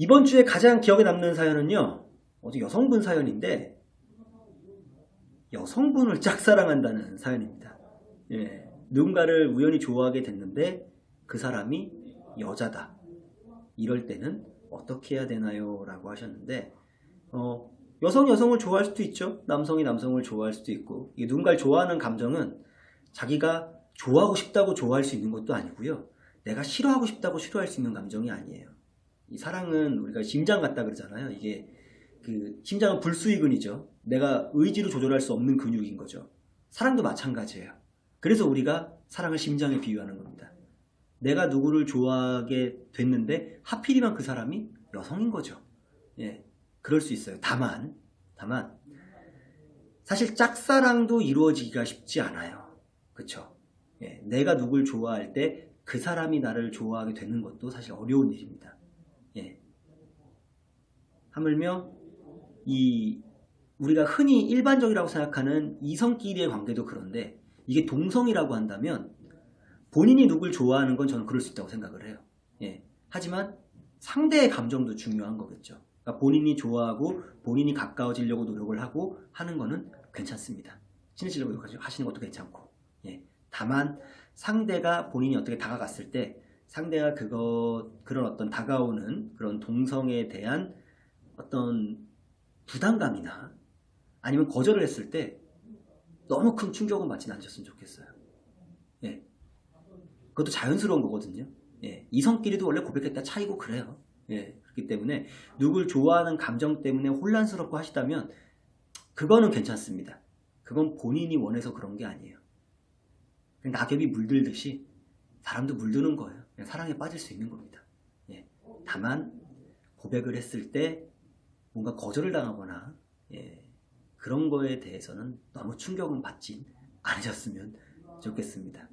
이번 주에 가장 기억에 남는 사연은요. 어제 여성분 사연인데 여성분을 짝사랑한다는 사연입니다. 예, 누군가를 우연히 좋아하게 됐는데 그 사람이 여자다. 이럴 때는 어떻게 해야 되나요? 라고 하셨는데 어, 여성 여성을 좋아할 수도 있죠. 남성이 남성을 좋아할 수도 있고 이게 누군가를 좋아하는 감정은 자기가 좋아하고 싶다고 좋아할 수 있는 것도 아니고요. 내가 싫어하고 싶다고 싫어할 수 있는 감정이 아니에요. 이 사랑은 우리가 심장 같다 그러잖아요. 이게 그 심장은 불수의근이죠. 내가 의지로 조절할 수 없는 근육인 거죠. 사랑도 마찬가지예요. 그래서 우리가 사랑을 심장에 비유하는 겁니다. 내가 누구를 좋아하게 됐는데 하필이면 그 사람이 여성인 거죠. 예, 그럴 수 있어요. 다만, 다만 사실 짝사랑도 이루어지기가 쉽지 않아요. 그쵸? 예, 내가 누굴 좋아할 때 그 사람이 나를 좋아하게 되는 것도 사실 어려운 일입니다. 예. 하물며 이 우리가 흔히 일반적이라고 생각하는 이성끼리의 관계도 그런데 이게 동성이라고 한다면 본인이 누굴 좋아하는 건 저는 그럴 수 있다고 생각을 해요. 예. 하지만 상대의 감정도 중요한 거겠죠. 그러니까 본인이 좋아하고 본인이 가까워지려고 노력을 하고 하는 거는 괜찮습니다. 친해지려고 하시는 것도 괜찮고. 예. 다만 상대가 본인이 어떻게 다가갔을 때 상대가 그거 그런 어떤 다가오는 그런 동성에 대한 어떤 부담감이나 아니면 거절을 했을 때 너무 큰 충격은 받지는 않으셨으면 좋겠어요. 예. 그것도 자연스러운 거거든요. 예. 이성끼리도 원래 고백했다 차이고 그래요. 예. 그렇기 때문에 누굴 좋아하는 감정 때문에 혼란스럽고 하시다면 그거는 괜찮습니다. 그건 본인이 원해서 그런 게 아니에요. 낙엽이 물들듯이 사람도 물드는 거예요. 사랑에 빠질 수 있는 겁니다. 예. 다만 고백을 했을 때 뭔가 거절을 당하거나 예, 그런 거에 대해서는 너무 충격은 받지 않으셨으면 좋겠습니다.